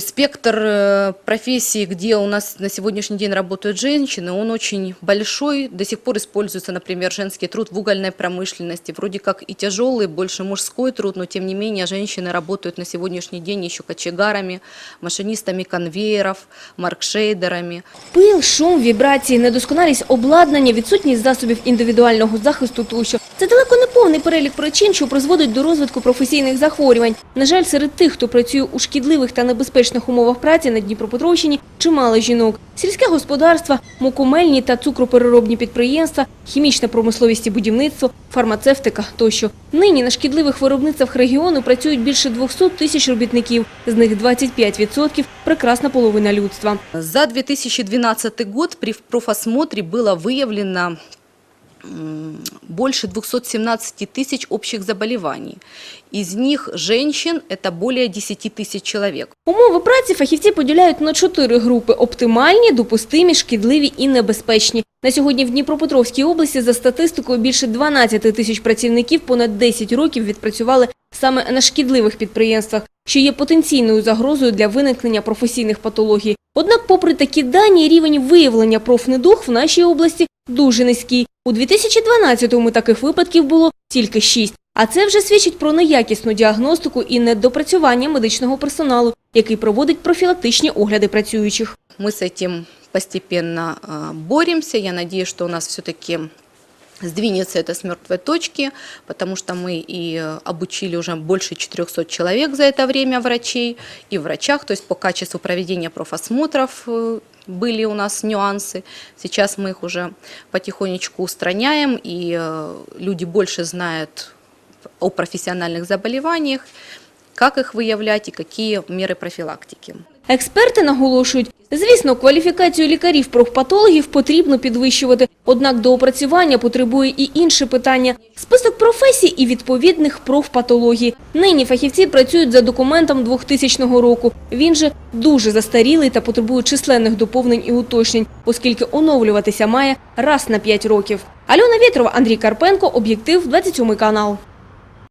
Спектр э, профессий, где у нас на сегодняшний день работают женщины, он очень большой. До сих пор используется, например, женский труд в угольной промышленности. Вроде как и тяжелый, больше мужской труд, но тем не менее женщины работают на сегодняшний день еще кочегарами, машинистами конвейеров, маркшейдерами. Пил, шум, вібрації, недосконалість обладнання, відсутність засобів індивідуального захисту тощо. Це далеко не повний перелік причин, що призводить до розвитку професійних захворювань. На жаль, серед тих, хто працює у шкідливих та небезпечних умовах праці на Дніпропетровщині, чимало жінок. Сільське господарство, мукомельні та цукропереробні підприємства, хімічна промисловість і будівництво, фармацевтика тощо. Нині на шкідливих виробництвах регіону працюють більше 200 тисяч робітників, з них 25% – прекрасна половина людства. За 2012 год при профосмотре было выявлено м, больше 217 тысяч общих заболеваний. Из них женщин это более 10 тысяч человек. Умови праці фахівці поділяють на чотири групи – оптимальні, допустимі, шкідливі і небезпечні. На сьогодні в Дніпропетровській області за статистикою більше 12 тисяч працівників понад 10 років відпрацювали саме на шкідливих підприємствах, що є потенційною загрозою для виникнення професійних патологій. Однак, попри такі дані, рівень виявлення профнедуг в нашій області дуже низький. У 2012-му таких випадків було тільки 6. А це вже свідчить про неякісну діагностику і недопрацювання медичного персоналу, який проводить профілактичні огляди працюючих. Мы с этим постепенно а, боремся. Я надеюсь, что у нас все-таки сдвинется это с мертвой точки, потому что мы и э, обучили уже больше 400 человек за это время врачей и врачах, то есть по качеству проведения профосмотров э, были у нас нюансы. Сейчас мы их уже потихонечку устраняем, и э, люди больше знают о профессиональных заболеваниях, как их выявлять и какие меры профилактики. Експерти наголошують, звісно, кваліфікацію лікарів-профпатологів потрібно підвищувати, однак до опрацювання потребує і інше питання – список професій і відповідних профпатологій. Нині фахівці працюють за документом 2000 року. Він же дуже застарілий та потребує численних доповнень і уточнень, оскільки оновлюватися має раз на 5 років. Альона Вєтрова, Андрій Карпенко, Об'єктив, 27 канал.